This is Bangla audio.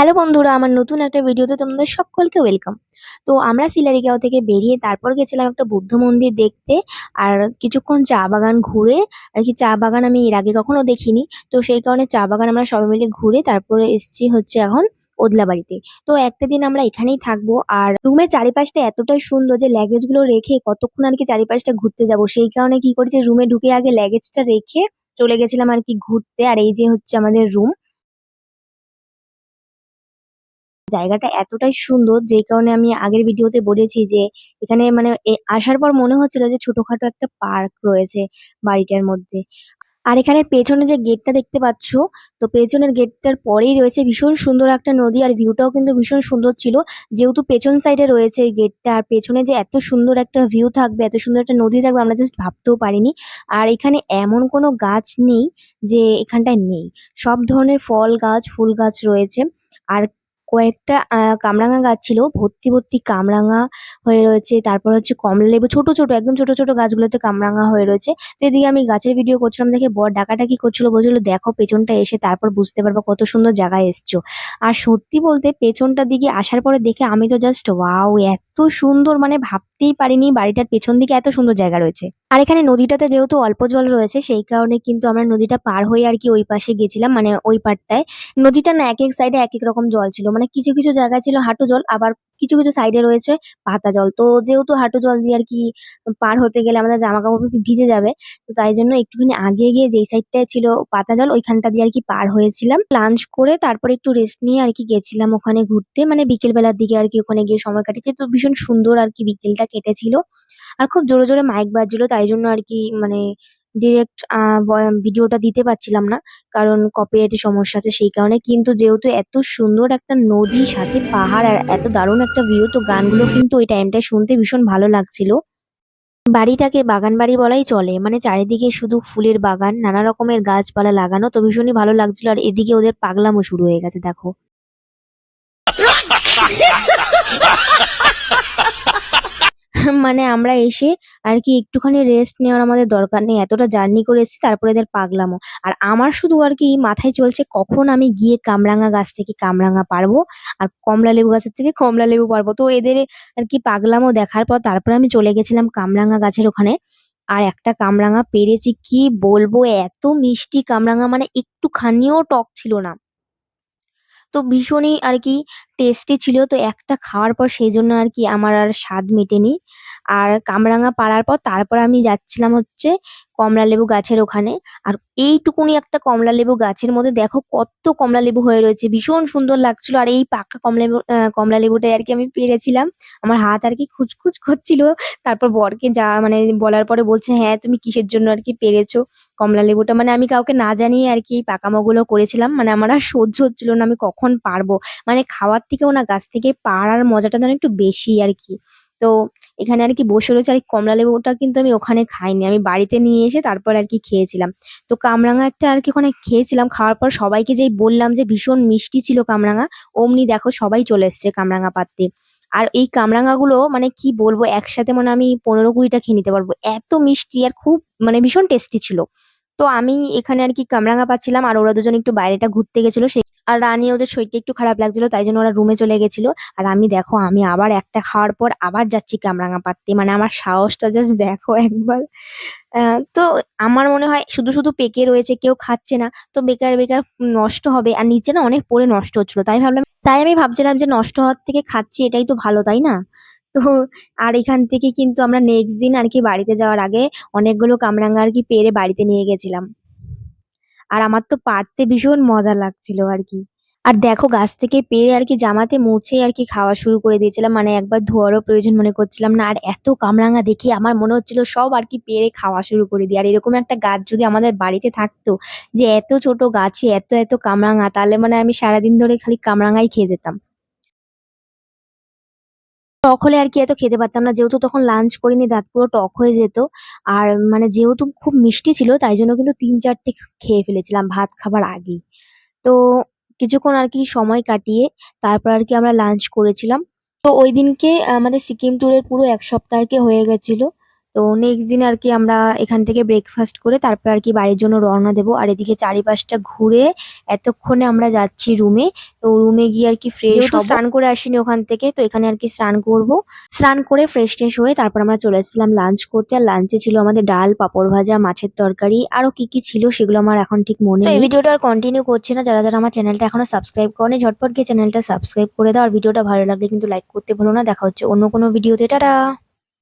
হ্যালো বন্ধুরা, আমার নতুন একটা ভিডিওতে তোমাদের সকলকে ওয়েলকাম। তো আমরা সিলারিগাঁও থেকে বেরিয়ে তারপর গেছিলাম একটা বুদ্ধ মন্দির দেখতে, আর কিছুক্ষণ চা বাগান ঘুরে, আর কি চা বাগান আমি এর আগে কখনো দেখিনি, তো সেই কারণে চা বাগান আমরা সবাই মিলে ঘুরে তারপরে এসেছি হচ্ছে এখন ওদলা বাড়িতে তো একটা দিন আমরা এখানেই থাকব, আর রুমের চারিপাশটা এতটাই সুন্দর যে ল্যাগেজগুলো রেখে কতক্ষণ আর কি চারিপাশটা ঘুরতে যাব, সেই কারণে কি করেছি, রুমে ঢুকে আগে ল্যাগেজটা রেখে চলে গেছিলাম আর কি ঘুরতে, আর এই যে হচ্ছে আমাদের রুম। জায়গাটা এতটাই সুন্দর যেই কারণে আমি আগের ভিডিওতে বলেছি যে এখানে মানে আসার পর মনে হচ্ছিল যে ছোটখাটো একটা পার্ক রয়েছে বাড়িটার মধ্যে। আর এখানে পেছনে যে গেটটা দেখতে পাচ্ছ তো পেছনের গেটটার পরেই রয়েছে ভীষণ সুন্দর একটা নদী আর ভিউটাও কিন্তু ভীষণ সুন্দর ছিল। যেহেতু পেছন সাইডে রয়েছে এই গেটটা আর পেছনে যে এত সুন্দর একটা ভিউ থাকবে এত সুন্দর একটা নদী থাকবে আমরা জাস্ট ভাবতেও পারিনি। আর এখানে এমন কোনো গাছ নেই যে এখানটায় নেই। সব ধরনের ফল গাছ, ফুল গাছ রয়েছে। আর কয়েকটা কামরাঙা গাছ ছিল। ভর্তি, ভর্তি কামরাঙা হয়ে রয়েছে। তারপর হচ্ছে কমলালেবু ছোট, ছোট একদম ছোট, ছোট গাছগুলোতে কামরাঙা হয়ে রয়েছে। তো এদিকে আমি গাছের ভিডিও করছিলাম দেখে বর ডাকাডাকি করছিল। বলছিল, "দেখো পেছনটা এসে তারপর বুঝতে পারব কত সুন্দর জায়গায় এসছো।" আর সত্যি বলতে পেছনটার দিকে আসার পরে দেখে আমি তো জাস্ট ওয়াও! এত সুন্দর মানে ভাবতেই পারিনি বাড়িটার পেছন দিকে এত সুন্দর জায়গা রয়েছে। আর এখানে নদীটাতে যেহেতু অল্প জল রয়েছে সেই কারণে কিন্তু আমরা নদীটা পার হয়ে আর কি ওই পাশে গেছিলাম মানে ওই পারটায় নদীটা না একেক সাইডে এক এক রকম জল ছিল। মানে কিছু, কিছু জায়গায় ছিল হাঁটু জল আবার কিছু, কিছু সাইডে রয়েছে পাতা জল। তো যেহেতু হাঁটু জল দিয়ে আর কি পার হতে গেলে আমাদের জামা কাপড় ভিজে যাবে। তো তাই জন্য একটুখানি আগে গিয়ে যেই সাইডটায় ছিল পাতা জল ওইখানটা দিয়ে আর কি পার হয়েছিলাম। লাঞ্চ করে তারপরে একটু রেস্ট নিয়ে আর কি গেছিলাম ওখানে ঘুরতে। মানে বিকেল বেলার দিকে আর কি ওখানে গিয়ে সময় কাটিয়েছি। তো ভীষণ সুন্দর আর কি বিকেলটা কেটেছিল। আর খুব জোরে, জোরে মাইক বাজছিল তাই জন্য আর কি মানে ডিরেক্ট ভিডিওটা দিতে পারছিলাম না। কারণ কপিরাইট এর সমস্যা আছে সেই কারণে। কিন্তু যেহেতু এত সুন্দর একটা নদী সাথে পাহাড় আর এত দারুণ একটা ভিউ তো গানগুলো কিন্তু ওই টাইমটায় শুনতে ভীষণ ভালো লাগছিল। বাড়িটাকে বাগান বাড়ি বলাই চলে। মানে চারিদিকে শুধু ফুলের বাগান, নানা রকমের গাছপালা লাগানো তো ভীষণই ভালো লাগছিল। আর এদিকে ওদের পাগলামো শুরু হয়ে গেছে দেখো। মানে আমরা এসে আর কি একটুখানি রেস্ট নেওয়ার আমাদের দরকার নেই। এতটা জার্নি করে এসেছি, তারপরে এদের পাগলামো। আর আমার শুধু আর কি মাথায় চলছে কখন আমি গিয়ে কামরাঙা গাছ থেকে কামরাঙা পারব আর কমলালেবু গাছের থেকে কমলালেবু পারব তো এদের আর কি পাগলামো দেখার পর তারপরে আমি চলে গেছিলাম কামরাঙা গাছের ওখানে। আর একটা কামরাঙা পেরেছি, কি বলব এত মিষ্টি কামরাঙা মানে একটুখানিও টক ছিল না। তো ভীষণই আর কি টেস্টি ছিল। তো একটা খাওয়ার পর সেই জন্য আর কি আমার আর স্বাদ মেটেনি। আর কামরাঙা পাড়ার পর তারপর আমি যাচ্ছিলাম হচ্ছে কমলালেবু গাছের ওখানে। আর এইটুকুনি একটা কমলালেবু গাছের মধ্যে দেখো কত কমলালেবু হয়ে রয়েছে। ভীষণ সুন্দর লাগছিল। আর এই পাকা কমলালেবু কমলা কমলালেবুটাই আর কি আমি পেরেছিলাম আমার হাত আর কি খুচখুচ করছিল। তারপর বরকে যা মানে বলার পরে বলছে, "হ্যাঁ, তুমি কিসের জন্য আর কি পেড়েছো কমলালেবুটা?" মানে আমি কাউকে না জানিয়ে আর কি এই পাকামোগুলো করেছিলাম। মানে আমার আর সহ্য হচ্ছিল না আমি কখন পারব। মানে খাওয়ার থেকেও না গাছ থেকে পাড়ার মজাটা যেন একটু বেশি আর কি। তো এখানে আর কি বসে রয়েছে আর এই কমলালেবুটা কিন্তু আমি ওখানে খাইনি। আমি বাড়িতে নিয়ে এসে তারপর আর কি খেয়েছিলাম। তো কামরাঙা একটা আর কি ওখানে খেয়েছিলাম। খাওয়ার পর সবাইকে যেই বললাম যে ভীষণ মিষ্টি ছিল কামরাঙা, অমনি দেখো সবাই চলে এসছে কামরাঙা পাড়তে। আর এই কামরাঙাগুলো মানে কি বলব একসাথে মানে আমি ১৫-২০ টা খেয়ে নিতে পারব। এত মিষ্টি আর খুব মানে ভীষণ টেস্টি ছিল। তো আমি এখানে আর কি কামরাঙা পাচ্ছিলাম আর ওরা দুজন একটু বাইরেটা ঘুরতে গেছিল সেই আর রানী ওদের শরীরটা একটু খারাপ লাগছিল তাই জন্য ওরা রুমে চলে গেছিল। আর আমি দেখো আমি আবার একটা খাওয়ার পর আবার যাচ্ছি কামরাঙা পাড়তে। মানে আমার সাহসটা জাস্ট দেখো একবার। তো আমার মনে হয় শুধু, শুধু পেকে রয়েছে কেউ খাচ্ছে না। তো বেকার, বেকার নষ্ট হবে। আর নিচে না অনেক পরে নষ্ট হচ্ছিল। তাই ভাবলাম তাই আমি ভাবছিলাম যে নষ্ট হওয়ার থেকে খাচ্ছি এটাই তো ভালো, তাই না? তো আর এখান থেকে কিন্তু আমরা নেক্সট দিন আর কি বাড়িতে যাওয়ার আগে অনেকগুলো কামরাঙা আর কি পেরে বাড়িতে নিয়ে গেছিলাম। আর আমার তো পারতে ভীষণ মজা লাগছিল আর কি। আর দেখো গাছ থেকে পেরে আর কি জামাতে মুছে আর কি খাওয়া শুরু করে দিয়েছিলাম। মানে একবার ধোয়ারও প্রয়োজন মনে করছিলাম না। আর এত কামরাঙা দেখে আমার মনে হচ্ছিল সব আর কি পেরে খাওয়া শুরু করে দিই। আর এরকম একটা গাছ যদি আমাদের বাড়িতে থাকতো যে এত ছোট গাছে এত, এত কামরাঙা তাহলে মানে আমি সারাদিন ধরে খালি কামরাঙাই খেয়ে যেতাম। টক হলে আর কি এত খেতে পারতাম না। যেহেতু তখন লাঞ্চ করিনি, দাঁত পুরো টক হয়ে যেত। আর মানে যেহেতু খুব মিষ্টি ছিল, তাই জন্য কিন্তু তিন চারটে খেয়ে ফেলেছিলাম ভাত খাবার আগেই। তো কিছুক্ষণ আর কি সময় কাটিয়ে তারপর আর কি আমরা লাঞ্চ করেছিলাম। তো ওই দিনকে আমাদের সিকিম ট্যুরের পুরো এক সপ্তাহ আর কি হয়ে গেছিল। তো নেক্সট দিন আর কি আমরা এখান থেকে ব্রেকফাস্ট করে তারপর আর কি বাড়ির জন্য রওনা দেবো। আর এদিকে চারিপাশটা ঘুরে এতক্ষণে আমরা যাচ্ছি রুমে তো রুমে গিয়ে আর কি ফ্রেশ স্নান করে আসিনি ওখান থেকে তো এখানে আর কি স্নান করব। স্নান করে ফ্রেশ ট্রেশ হয়ে তারপর আমরা চলে এসেছিলাম লাঞ্চ করতে। আর লাঞ্চে ছিল আমাদের ডাল পাঁপড় ভাজা মাছের তরকারি। আরও কি কি ছিল সেগুলো আমার এখন ঠিক মনে এই ভিডিওটা আর কন্টিনিউ করছি না। যারা যারা আমার চ্যানেলটা এখনও সাবস্ক্রাইব করেনি ঝটপট গিয়ে চ্যানেলটা সাবস্ক্রাইব করে দাও। আর ভিডিওটা ভালো লাগলে কিন্তু লাইক করতে ভুলো না। দেখা হচ্ছে অন্য কোনো ভিডিওতে টাটা!